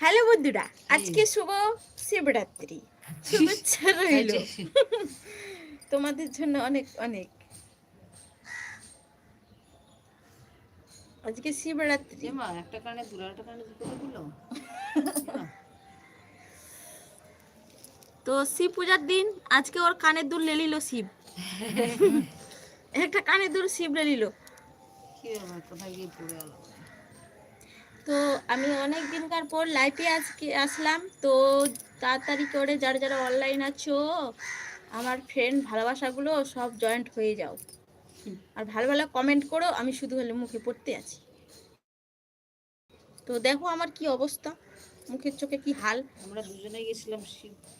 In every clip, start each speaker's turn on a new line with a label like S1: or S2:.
S1: Hello বন্ধুরা আজকে শুভ শিবরাত্রি। শুভেচ্ছা রইল। তোমাদের জন্য অনেক অনেক। আজকে শিবরাত্রি।
S2: মা একটা কানে একটা কানে দিল?
S1: তো শিব পূজার দিন আজকে ওর কানের দুল লেলিল শিব। একটা কানের দুল শিব লেলিল
S2: কি কোথায় গিয়ে পড়ে গেল?
S1: তো আমি অনেক দিনকার পর লাইফে আজকে আসলাম। তো তাড়াতাড়ি করে যারা যারা অনলাইন আছো আমার ফ্রেন্ড ভালোবাসাগুলো সব জয়েন্ট হয়ে যাও। আর ভালো ভালো কমেন্ট করো আমি শুধু হলে মুখে পড়তে আছি। তো দেখো আমার কি অবস্থা মুখের চোখে কি হাল?
S2: আমরা দুজনে গেছিলাম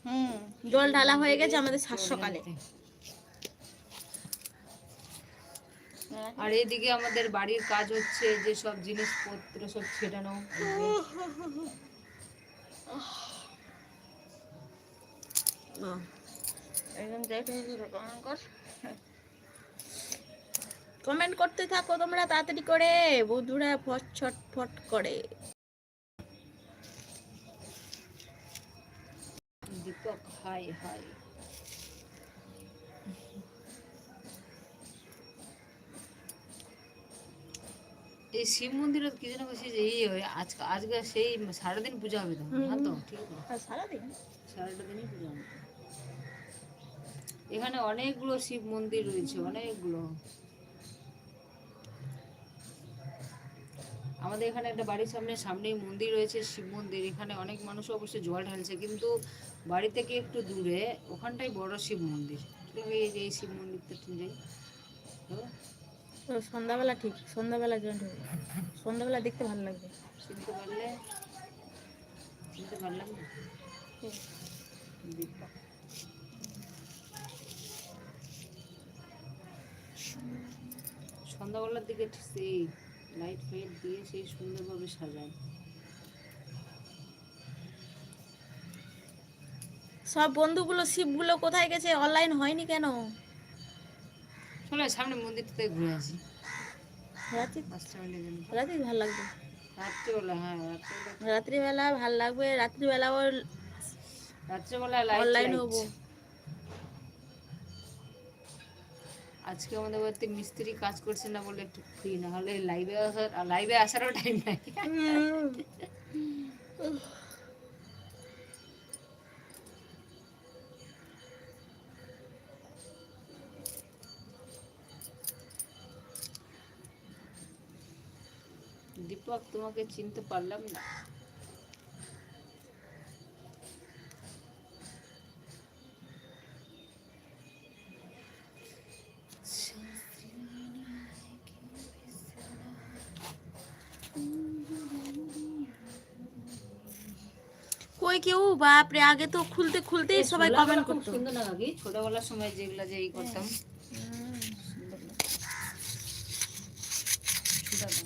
S1: হুম জল ঢালা হয়ে গেছে আমাদের সাত সকালে
S2: আর এদিকে আমাদের বাড়ির কাজ হচ্ছে যে সব জিনিসপত্র সব ছেটানো
S1: কমেন্ট করতে থাকো তোমরা তাড়াতাড়ি করে বন্ধুরা ফট ছট ফট করে।
S2: Deepak hi hi. এই শিব মন্দিরে কি যেন বলছি যে এই হয় আজকে আজকে সেই সারাদিন পূজা হবে তো হ্যাঁ তো ঠিক আছে।
S1: আর সারাদিন?
S2: সারাটা দিনই পূজা হবে। এখানে অনেকগুলো শিব মন্দির রয়েছে অনেকগুলো। আমাদের এখানে একটা বাড়ির সামনে সামনেই মন্দির রয়েছে শিব মন্দির। এখানে অনেক মানুষ অবশ্যই জল ঢালছে কিন্তু বাড়ি থেকে একটু দূরে ওখানটাই বড় শিব মন্দির। এই যে এই শিব মন্দিরটা যাই
S1: তো সন্ধ্যাবেলা ঠিক সন্ধ্যাবেলা জয়েন্ট হবে। সন্ধ্যাবেলা দেখতে ভালো লাগবে।
S2: চিনতে পারলে চিনতে পারলাম না সন্ধ্যাবেলার দিকে সেই লাইট ফাইট দিয়ে সেই সুন্দরভাবে সাজায়।
S1: সব বন্ধুগুলো শিবগুলো কোথায় গেছে? অনলাইন হয়নি কেন?
S2: চলো সামনে মন্দিরটাতে ঘুরে আসি। মিলে যেন
S1: ভালো লাগবে।
S2: রাত্রেবেলা হ্যাঁ রাত্রেবেলা।
S1: ভালো লাগবে রাত্রিবেলা ওর
S2: রাত্রেবেলা
S1: অনলাইন হব।
S2: আজকে আমাদের বাড়িতে মিস্ত্রি কাজ করছে না বলে একটু ফ্রি না হলে লাইভে আসার লাইভে আসারও টাইম নাই। দীপক তোমাকে চিনতে পারলাম না।
S1: কই কেউ? বাপরে আগে তো খুলতে খুলতেই সবাই কমেন্ট করতো।
S2: সুন্দর না ছোটবেলার সময় যেগুলা যে করতাম সুন্দর লাগতো। সুন্দর না?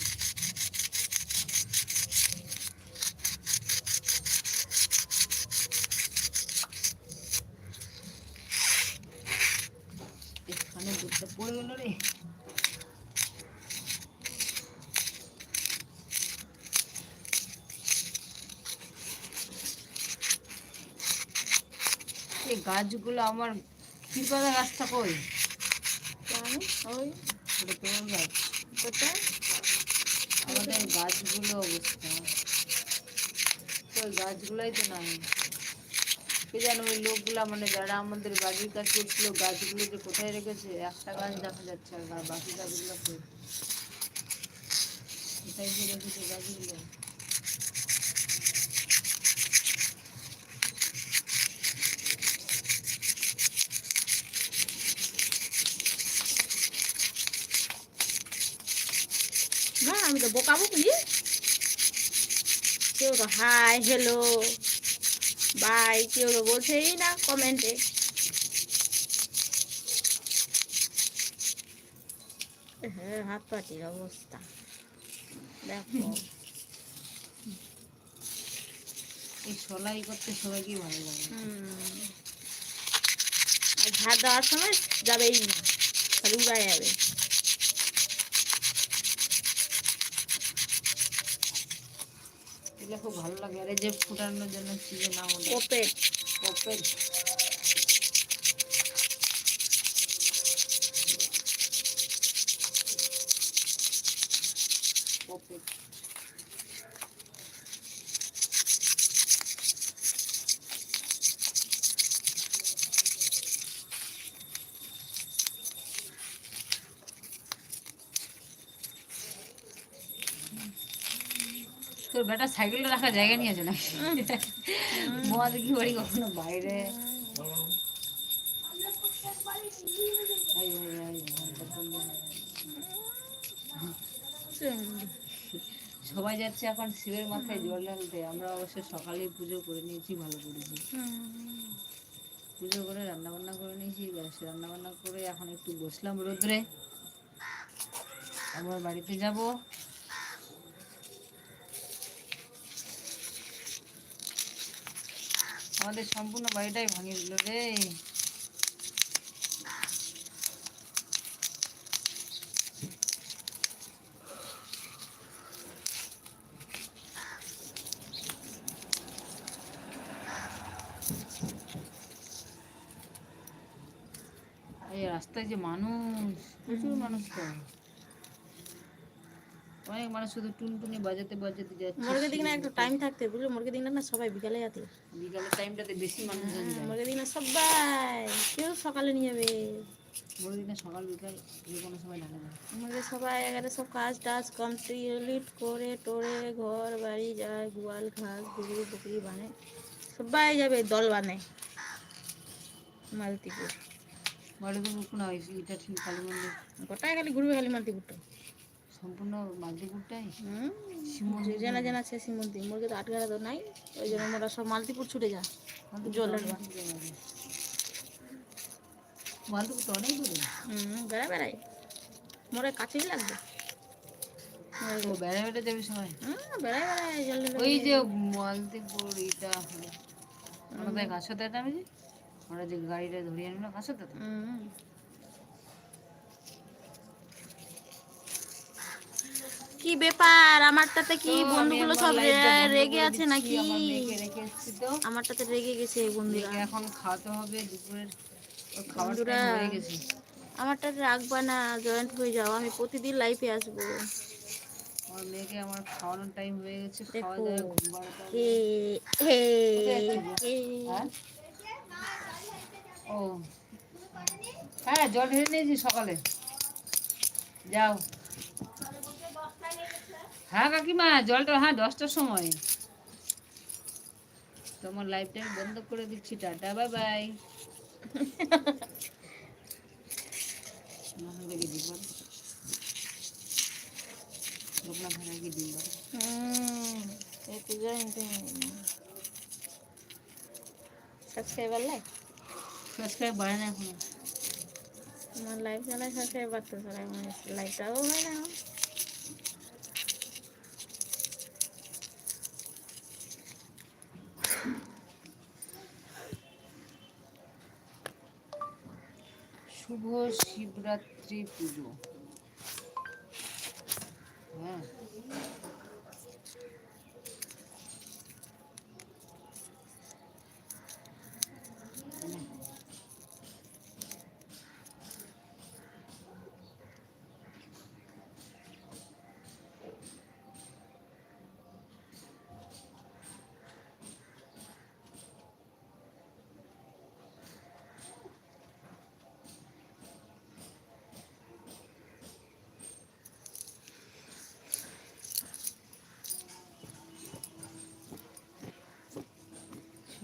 S2: এখানে দুধটা পড়ে গেল রে এই গাছগুলো আমার কি পাতা গাছটা কই?
S1: ওই
S2: তোমার গাছ।
S1: কোথায়?
S2: আমাদের গাছগুলো অবস্থা। তো ওই গাছগুলোই তো নাই। কে জানো ওই লোকগুলা মানে যারা আমাদের বাড়ির কাজ করছিল গাছগুলো যে কোথায় রেখেছে? একটা গাছ দেখা যাচ্ছে আর বাকি গাছগুলো? কোথায় রেখেছে গাছগুলো?
S1: না আমি তো বোকাবো বুঝি কেউ তো হাই হ্যালো বাই কেউ তো বলছেই না কমেন্টে হ্যাঁ হাত পাটির অবস্থা। দেখো।
S2: এই সেলাই করতে সবাইকেই ভালো লাগে।
S1: আর ঝাড় দেওয়ার সময় যাবেই না খালি উড়াই যাবে।
S2: দিলে খুব ভালো লাগে। আর এই যে ফুটানোর জন্য যে নাম ওটা পপের তোর বেটা সাইকেলটা রাখার জায়গা নিয়েছে না মদ কি বাড়ি কখনো বাইরে। সবাই যাচ্ছে এখন শিবের মাথায় জল ঢালতে। আমরা অবশ্য সকালেই পুজো করে নিয়েছি, ভালো করেছি। পুজো করে রান্না বান্না করে নিয়েছি রান্না বান্না করে এখন একটু বসলাম রোদ্রে। আমার বাড়িতে যাব। আমাদের সম্পূর্ণ বাড়িটাই ভাঙিয়ে দিল রে। রাস্তায় যে মানুষ প্রচুর মানুষ তো। অনেক মানুষ শুধু টুনটুনি বাজাতে বাজাতে যাচ্ছে
S1: মুরগি দিক না একটু টাইম থাকতে বুঝলো? মুরগি দিক না সবাই বিকালে যেতে।
S2: বিকালের টাইমটাতে বেশি মানুষ যায়।
S1: মুরগি দিক না সবাই কেউ সকালে নিয়ে যাবে।
S2: বড় দিনে সকাল বিকাল যে কোনো সময় লাগে যায়।
S1: আমাদের সবাই এখানে সব কাজ টাজ কমপ্লিট করে টোরে ঘর বাড়ি যায় গোয়াল ঘাস গরু বকরি বানে। সবাই যাবে দল বানে। মালতিপুর।
S2: বাড়িতে মুখ না হয়েছে এটা ঠিক কালী মন্দির
S1: গোটায় খালি ঘুরবে খালি মালতিপুরটা।
S2: সম্পূর্ণ
S1: হুম
S2: শিবমন্দির
S1: জানা জানা আছে মন্দির মুরগি তো আটগাড়া তো নাই? ওই জন্য মোটা সব মালতিপুর ছুটে যা। জলের
S2: মালদিপুর তো অনেক দূরে।
S1: হুম বেড়ায় বেড়ায়। মোরে কাছেই লাগবে।
S2: ও বেড়া বেড়া যাবে সবাই?
S1: হুম বেড়ায় বেড়ায় জল
S2: ওই যে মালদিপুর এটা আমাদের কাছে তো আমি আমরা যে গাড়িটা ধরিয়ে আনলাম কাছে তো
S1: হুম। কি ব্যাপার? আমারটাতে কি বন্ধুগুলো সব রেগে আছে নাকি? আমারটাতে রেগে গেছে বন্ধুরা।
S2: এখন খাওয়াতে হবে দুপুরের
S1: বন্ধুরা।
S2: হয়ে
S1: আমারটাতে রাখবা না জয়েন্ট হয়ে যাও আমি প্রতিদিন লাইফে আসব।
S2: আমার মেয়েকে আমার খাওয়ানোর টাইম হয়ে গেছে খাওয়া। দাওয়া হ্যাঁ? ও। হ্যাঁ জল ঢেলে নিয়েছি সকালে। যাও। হ্যাঁ কাকিমা জলটা হ্যাঁ দশটার সময়। তোমার লাইফটা আমি বন্ধ করে দিচ্ছি tata bye bye
S1: subscriber like
S2: subscribe বাড়ে না এখন।
S1: আমার লাইভ চালায় সাবস্ক্রাইবার তো চালায় লাইভটাও হয় না।
S2: শুভ শিবরাত্রি পুজো। হ্যাঁ।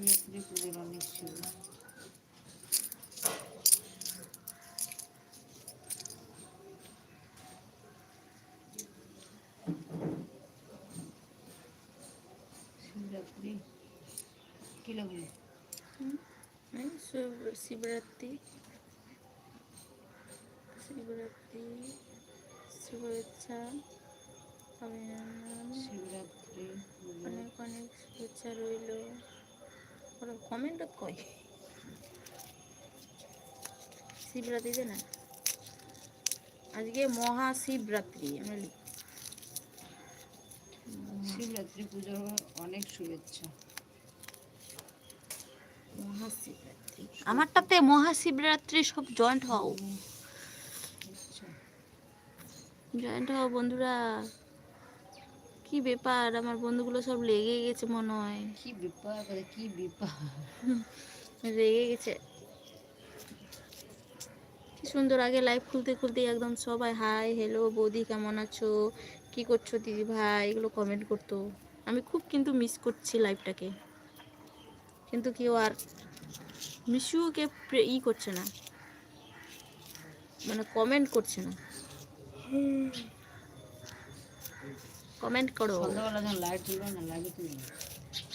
S2: শিবরাত্রি। পুজোর অনেক ছিল শিবরাত্রি কি লাগল
S1: শিবরাত্রি শিবরাত্রি শুভেচ্ছা অভিনন্দন।
S2: শিবরাত্রি।
S1: অনেক অনেক শুভেচ্ছা রইল। ওরা কমেন্টত কয় শিবরাত্রিতে না? আজকে মহাশিবরাত্রি আমরা লিখি
S2: মহাশিবরাত্রি পুজোর অনেক শুভেচ্ছা।
S1: মহাশিবরাত্রি। আমারটাতে মহাশিবরাত্রি সব জয়েন্ট হও।
S2: আচ্ছা।
S1: জয়েন্ট হও বন্ধুরা। কি ব্যাপার? আমার বন্ধুগুলো সব লেগে গেছে মনে হয়।
S2: কি বিপদ করে কি বিপদ
S1: রেগে গেছে। কি সুন্দর আগে লাইভ খুলতে খুলতে একদম সবাই হাই হ্যালো বৌদি কেমন আছো? কি করছ দিদি ভাই? এগুলো কমেন্ট করতো। আমি খুব কিন্তু মিস করছি লাইভটাকে কিন্তু কেউ আর মিশুকে ই করছে না। মানে কমেন্ট করছে না। কমেন্ট করো।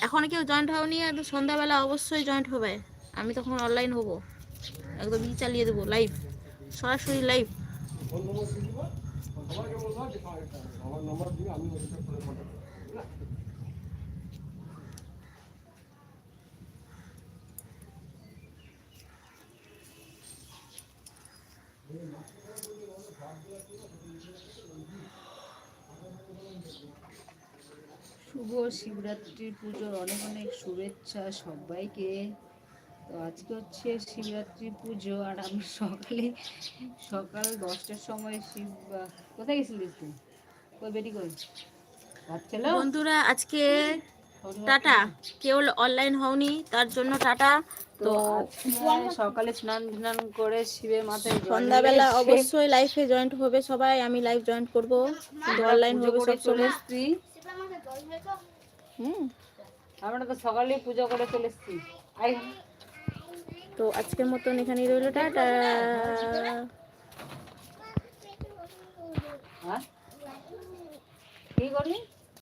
S1: এখন কেউ জয়েন্ট হওনি? একদম সন্ধ্যাবেলা অবশ্যই জয়েন্ট হবে। আমি তখন অনলাইন হব। একদম ই চালিয়ে দেবো লাইভ সরাসরি লাইভ
S2: শুভ শিবরাত্রি পুজোর অনেক অনেক শুভেচ্ছা সবাইকে। তো আজকে হচ্ছে শিবরাত্রি পুজো আর আমি সকালে সকাল দশটার সময় শিব কোথায় গেছিলিস তুই? কই বেটি কই
S1: বন্ধুরা আজকে টাটা। কেউ অনলাইন হওনি তার জন্য টাটা।
S2: তো সকালে স্নান স্নান করে শিবের মাথায়
S1: সন্ধ্যাবেলা অবশ্যই লাইফে জয়েন্ট হবে সবাই আমি লাইভ জয়েন্ট করব। কিন্তু অনলাইন হবে সব
S2: চলে
S1: সময়।
S2: এসছি
S1: হুম।
S2: আমরা তো সকালেই পুজো করে চলে এসেছি। আই
S1: তো আজকের মতন এখানেই রইল টাটা।
S2: হ্যাঁ? কি করলি?